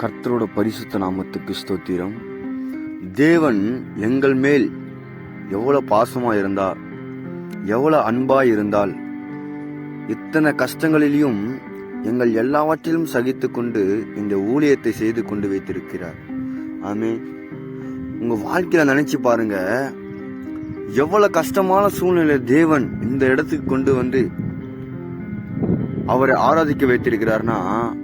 கர்த்தரோட பரிசுத்த நாமத்துக்கு ஸ்தோத்திரம். தேவன் எங்கள் மேல் எவ்வளோ பாசமாக இருந்தார் எவ்வளோ அன்பாக இருந்தால் இத்தனை கஷ்டங்களிலும் எங்கள் எல்லாவற்றிலும் சகித்து கொண்டு இந்த ஊழியத்தை செய்து கொண்டு வைத்திருக்கிறார். ஆமே உங்கள் வாழ்க்கையில் நினைச்சு பாருங்க எவ்வளோ கஷ்டமான சூழ்நிலை தேவன் இந்த இடத்துக்கு கொண்டு வந்து அவரை ஆராதிக்க வைத்திருக்கிறார்னா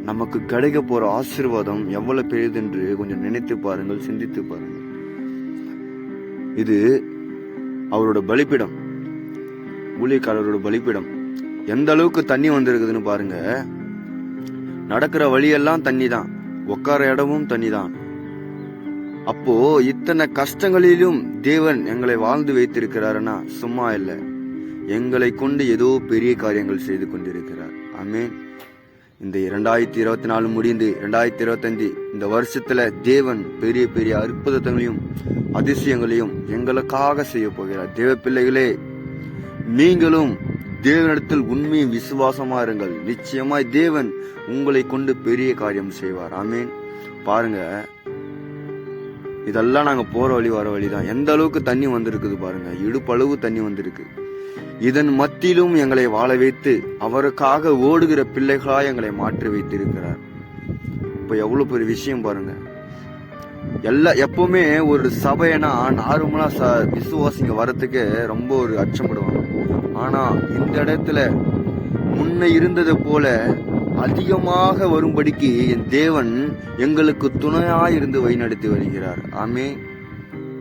நமக்கு கிடைக்க போற ஆசீர்வாதம் எவ்வளவு பெரியது என்று கொஞ்சம் நினைத்து பாருங்கள் சிந்தித்து பாருங்கள். இது அவரோட பலிப்பிடம். ஊழியக்காரரோட பலிப்பிடம். எந்த அளவுக்கு தண்ணி வந்திருக்குதுன்னு பாருங்க. நடக்கிற வழியெல்லாம் தண்ணி தான் உட்கார இடமும் தண்ணி தான் அப்போ இத்தனை கஷ்டங்களிலும் தேவன் எங்களை வாழ்ந்து வைத்திருக்கிறாருன்னா சும்மா இல்லை. எங்களை கொண்டு ஏதோ பெரிய காரியங்கள் செய்து கொண்டிருக்கிறார். ஆமென். இந்த இரண்டாயிரத்தி இருபத்தி நாலு முடிந்து இரண்டாயிரத்தி இருபத்தஞ்சு இந்த வருஷத்துல தேவன் பெரிய பெரிய அற்புதங்களையும் அதிசயங்களையும் எங்களுக்காக செய்ய போகிறார். தேவ பிள்ளைகளே நீங்களும் தேவனிடத்தில் உண்மையும் விசுவாசமா இருங்கள். நிச்சயமாய் தேவன் உங்களை கொண்டு பெரிய காரியம் செய்வார். ஆமீன். பாருங்க இதெல்லாம் நாங்க போற வழி வர வழிதான். எந்த அளவுக்கு தண்ணி வந்திருக்குது பாருங்க. இடுப்பளவு தண்ணி வந்திருக்கு. இதன் மத்தியிலும் எங்களை வாழ வைத்து அவருக்காக ஓடுகிற பிள்ளைகளா எங்களை மாற்றி வைத்திருக்கிறார். இப்ப எவ்வளவு பெரிய விஷயம் பாருங்க. எல்லா எப்பவுமே ஒரு சபைனா நார்மலா ச விசுவாசிங்க வரத்துக்கு ரொம்ப ஒரு அச்சப்படுவாங்க. ஆனா இந்த இடத்துல முன்ன இருந்தது போல அதிகமாக வரும்படிக்கு என் தேவன் எங்களுக்கு துணையாயிருந்து வழிநடத்தி வருகிறார். ஆமே